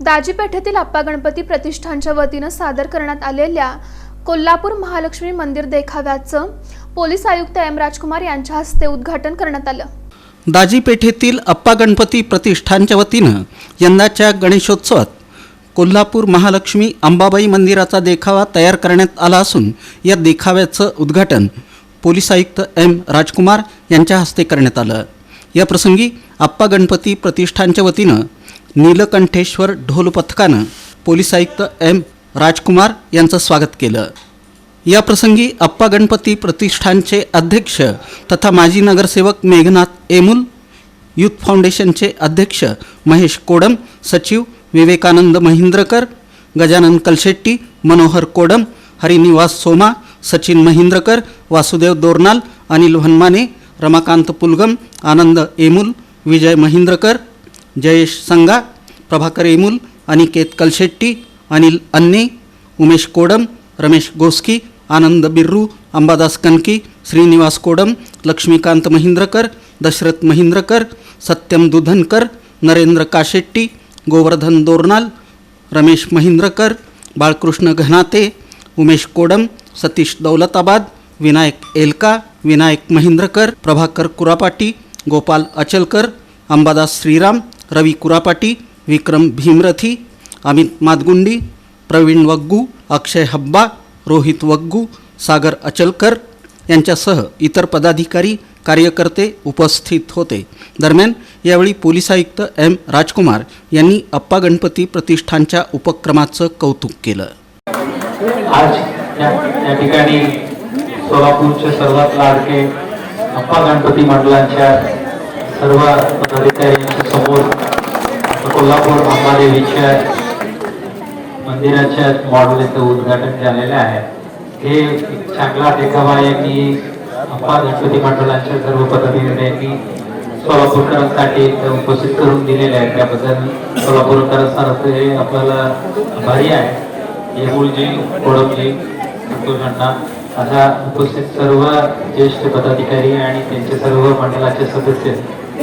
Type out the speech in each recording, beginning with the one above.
दाजीपेठेतील आप्पा गणपती प्रतिष्ठानच्या वतीनं सादर करण्यात आलेल्या कोल्हापूर महालक्ष्मी मंदिर देखाव्याचं पोलीस आयुक्त एम राजकुमार यांच्या हस्ते उद्घाटन करण्यात आलं. दाजीपेठेतील अप्पा गणपती प्रतिष्ठानच्या वतीनं यंदाच्या गणेशोत्सवात कोल्हापूर महालक्ष्मी अंबाबाई मंदिराचा देखावा तयार करण्यात आला असून या देखाव्याचं उद्घाटन पोलीस आयुक्त एम राजकुमार यांच्या हस्ते करण्यात आलं. या प्रसंगी अप्पा गणपती प्रतिष्ठानच्या वतीनं नीलकंठेश्वर ढोल पथकानं पोलीस आयुक्त एम राजकुमार यांचं स्वागत केलं. या प्रसंगी अप्पा गणपती प्रतिष्ठानचे अध्यक्ष तथा माजी नगरसेवक मेघनाथ एमुल युथ फाउंडेशनचे अध्यक्ष महेश कोडम सचिव विवेकानंद महिंद्रकर गजानन कलशेट्टी मनोहर कोडम हरिनिवास सोमा सचिन महिंद्रकर वासुदेव दोरनाल अनिल हनमाने रमाकांत पुलगम आनंद एमुल विजय महिंद्रकर जयेश संगा प्रभाकर एमुल अनिकेत कलशेट्टी अनिल अन्ने उमेश कोडम रमेश गोस्की आनंद बिर्रू अंबादास कनकी श्रीनिवास कोडम लक्ष्मीकांत महिंद्रकर दशरथ महिंद्रकर सत्यम दुधनकर नरेंद्र काशेट्टी गोवर्धन दोरनाल रमेश महिंद्रकर बाळकृष्ण घनाते उमेश कोडम सतीश दौलताबाद विनायक एलका विनायक महिंद्रकर प्रभाकर कुरापाटी गोपाल अचलकर अंबादास श्रीराम रवी कुरापाटी विक्रम भीमरथी अमित मादगुंडी प्रवीण वग्गू अक्षय हब्बा रोहित वग्गू सागर अचलकर यांच्यासह इतर पदाधिकारी कार्यकर्ते उपस्थित होते. दरम्यान यावेळी पोलीस आयुक्त एम राजकुमार यांनी अप्पा गणपती प्रतिष्ठानच्या उपक्रमाचं कौतुक केलं. आज या ठिकाणी सोलापूरचे सर्वात लाडके अप्पा गणपती मंडळांच्या सर्व पदाधिकाऱ्यांच्या समोर कोल्हापूर अंबादेवीच्या मंदिराच्या मॉडेलचं उद्घाटन झालेलं आहे. हे चांगला टेकावा यांनी अंबा गणपती मंडळाच्या सर्व पदाधिकाऱ्यांनी सोलापूरकरांसाठी उपस्थित करून दिलेले आहे. त्याबद्दल सोलापूरकरांचं हे आपल्याला आभारी आहे. येऊळजी कोळमजी संतोषांना अशा उपस्थित सर्व ज्येष्ठ पदाधिकारी आणि त्यांचे सर्व मंडळाचे सदस्य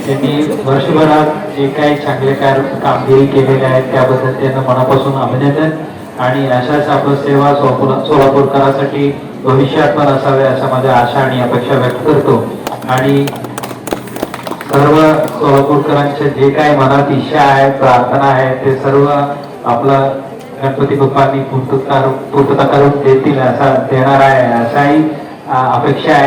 त्यांनी वर्षभरात जे काही चांगले कार कामगिरी केलेले आहेत त्याबद्दल त्यांना मनापासून अभिनंदन. आणि अशाच आपण सेवा सोलापूर सोलापूरकरांसाठी भविष्यात पण असाव्या अशा माझ्या आशा आणि अपेक्षा व्यक्त करतो. आणि सर्व सोलापूरकरांचे जे काही मनात इच्छा आहे प्रार्थना आहे ते सर्व आपला गणपती बाप्पांनी पूर्तता पूर्तता करून देतील असा देणार आहे अशाही अपेक्षा आहे.